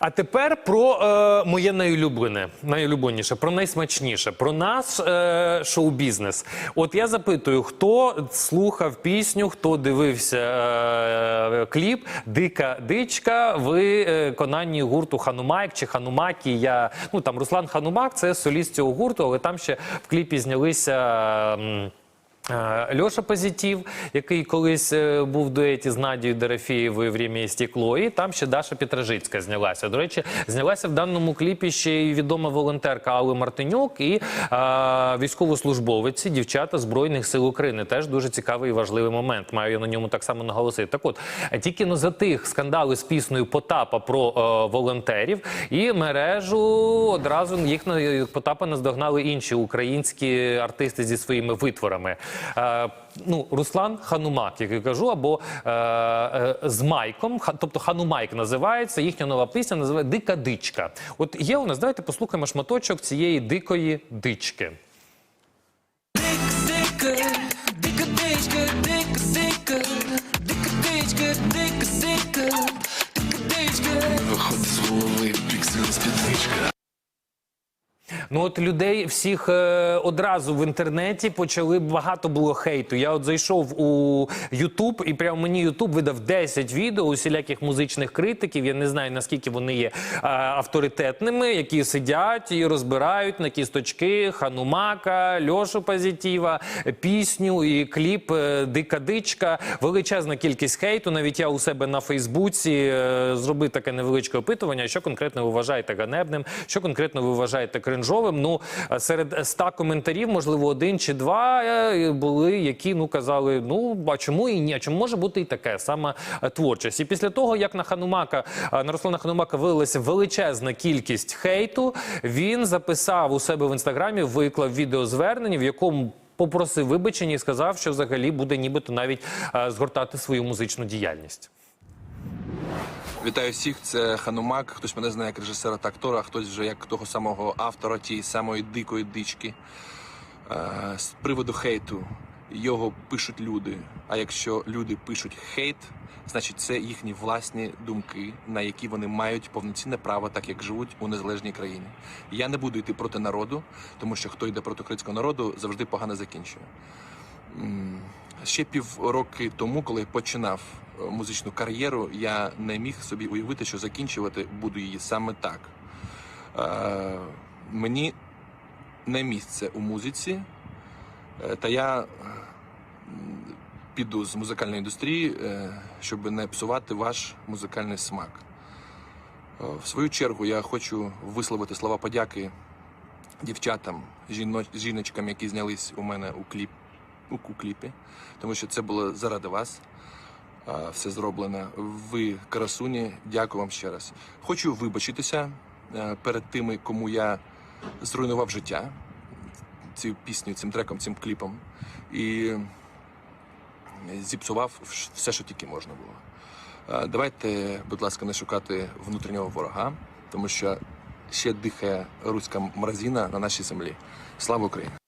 А тепер про е, моє найулюблене, найулюбленіше, про найсмачніше, про наш е, шоу-бізнес. От я запитую, хто слухав пісню, хто дивився е, кліп Дика дичка в е, виконанні гурту Ханумайк чи Ханумакі. Я ну там Руслан Ханумак, це соліст цього гурту, але там ще в кліпі знялися. Е, Льоша Позитів, який колись е, був в дуеті з Надією Дорофєєвою «Время і стекло», і там ще Даша Петрожицька знялася. До речі, знялася в даному кліпі ще й відома волонтерка Алла Мартинюк і е, військовослужбовиці, дівчата Збройних сил України. Теж дуже цікавий і важливий момент. Маю я на ньому так само наголосити. Так от, е, тільки ну, за тих скандали з піснею Потапа про е, волонтерів і мережу одразу їх на Потапа наздогнали інші українські артисти зі своїми витворами. Е, ну, Руслан Ханумак, як я кажу, або е, е, з Майком, ха- тобто Ханумайк називається. Їхня нова пісня називає Дика дичка. От є у нас, давайте послухаємо шматочок цієї дикої дички. Дика, дика, дичка, дика, дика, дика, дичка, дика, дика, дика, дичка. Виходить з голови піксель спідничка. Ну от людей всіх е, одразу в інтернеті почали багато було хейту. Я от зайшов у Ютуб, і прямо мені Ютуб видав 10 відео усіляких музичних критиків. Я не знаю наскільки вони є е, авторитетними, які сидять і розбирають на кісточки Ханумака, Льошу Позитіва, пісню і кліп е, Дика дичка. Величезна кількість хейту. Навіть я у себе на Фейсбуці е, зробив таке невеличке опитування, що конкретно ви вважаєте ганебним, що конкретно ви вважаєте кринжовим. Ну е, серед 100 коментарів, можливо, один чи два е, були, які ну казали: ну а чому і ні? А чому може бути і таке саме е, творчість? І після того, як на Ханумака на Руслана Ханумака вилилася величезна кількість хейту, він записав у себе в інстаграмі, виклав відеозвернення, в якому. Попросив вибачення і сказав, що взагалі буде нібито навіть згортати свою музичну діяльність. Вітаю всіх, це Ханумак. Хтось мене знає як режисера та актора, а хтось вже як того самого автора тієї самої дикої дички. Е, З приводу хейту його пишуть люди. А якщо люди пишуть хейт, значить це їхні власні думки, на які вони мають повноцінне право, так як живуть у незалежній країні. Я не буду йти проти народу, тому що хто йде проти українського народу, завжди погано закінчує. Ще півроки тому, коли починав музичну кар'єру, я не міг собі уявити, що закінчувати буду її саме так. Е, мені не місце у музиці, е, та я е, піду з музикальної індустрії, е, щоб не псувати ваш музикальний смак. В свою чергу я хочу висловити слова подяки дівчатам, жіно- жіночкам, які знялись у мене у кліп у кліпі, тому що це було заради вас. Все зроблено. Ви красуні. Дякую вам ще раз. Хочу вибачитися е, перед тими, кому я зруйнував життя цю пісню, цим треком, цим кліпом. І зіпсував все, що тільки можна було. Е, Давайте, будь ласка, не шукати внутрішнього ворога, тому що ще дихає руська мразіна на нашій землі. Слава Україні!